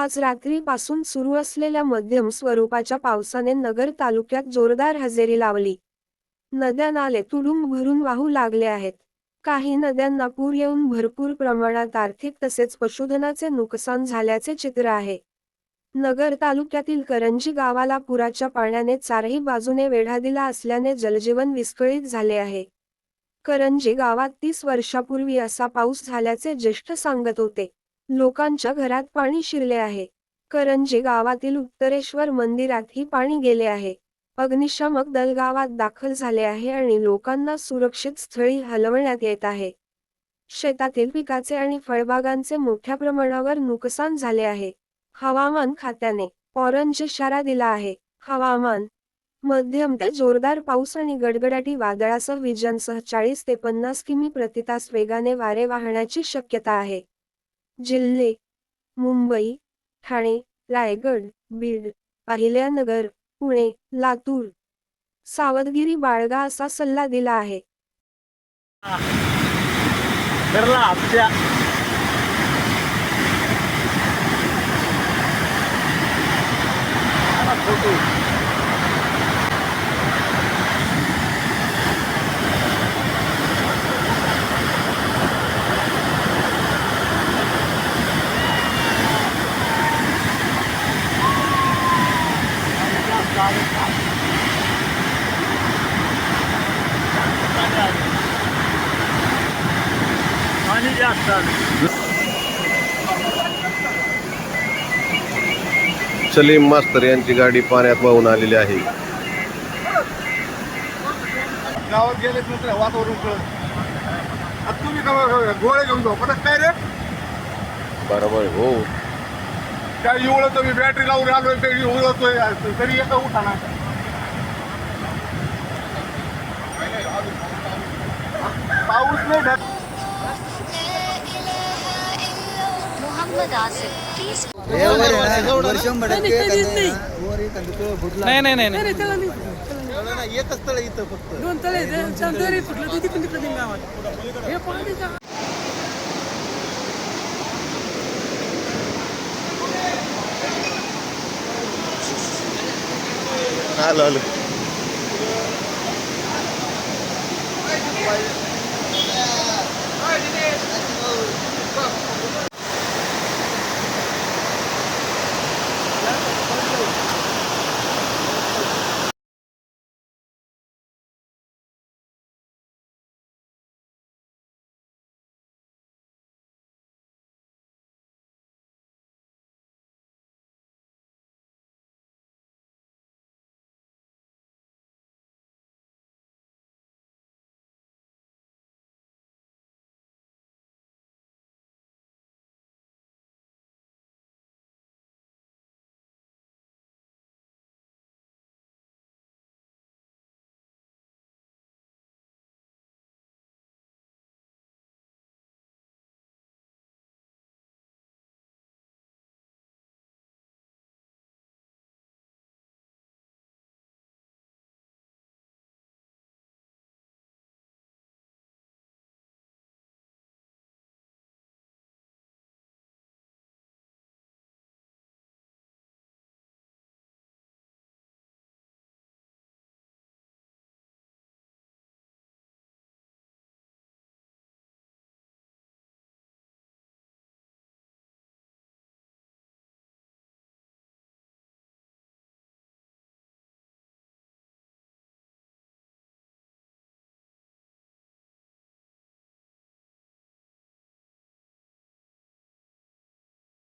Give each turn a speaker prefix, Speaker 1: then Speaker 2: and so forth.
Speaker 1: आज रात्रीपासून सुरू असलेल्या मध्यम स्वरूपाच्या पावसाने नगर तालुक्यात जोरदार हजेरी लावली. नद्या नाले तुडुंब भरून वाहू लागले आहेत. काही नद्यांना पूर येऊन भरपूर प्रमाणात आर्थिक तसेच पशुधनाचे नुकसान झाल्याचे चित्र आहे. नगर तालुक्यातील करंजी गावाला पुराच्या पाण्याने चारही बाजूने वेढा दिला असल्याने जलजीवन विस्कळीत झाले आहे. करंजी गावात तीस वर्षापूर्वी असा पाऊस झाल्याचे ज्येष्ठ सांगत होते. लोकांच्या घरात पाणी शिरले आहे. करंजी गावातील उत्तरेश्वर मंदिरातही पाणी गेले आहे. अग्निशामक दल गावात दाखल झाले आहे आणि लोकांना सुरक्षित स्थळी हलवण्यात येत आहे. शेतातील पिकाचे आणि फळबागांचे मोठ्या प्रमाणावर नुकसान झाले आहे. हवामान खात्याने ऑरेंज इशारा दिला आहे. हवामान मध्यम ते जोरदार पाऊस आणि गडगडाटी वादळासह विजांसह चाळीस ते पन्नास किमी प्रतितास वेगाने वारे वाहण्याची शक्यता आहे. जिल्हे मुंबई ठाणे रायगड बीड अहिल्यानगर पुणे लातूर. सावधगिरी बाळगा असा सल्ला दिला आहे.
Speaker 2: करला आमच्या पाणी जास्त आलं.
Speaker 3: सलीम मास्तर यांची गाडी पाण्यात वाहून आलेली आहे.
Speaker 4: गावात गेले नंतर वातावरण कळत आता तुम्ही का गोळे घेऊन जाऊ. पटक काय रे?
Speaker 3: बरोबर हो.
Speaker 4: काय एवढं मी बॅटरी लावून आलोय ते उळतोय तरी एका उठाना पाऊस नाही
Speaker 5: शंभर
Speaker 6: नाही नाही नाही. नाही
Speaker 5: एकच तळ इथं फक्त.
Speaker 6: दोन तळे तरी फुटलं तिथे पण तिकडे गावात हे पाणी
Speaker 3: आलो आलो.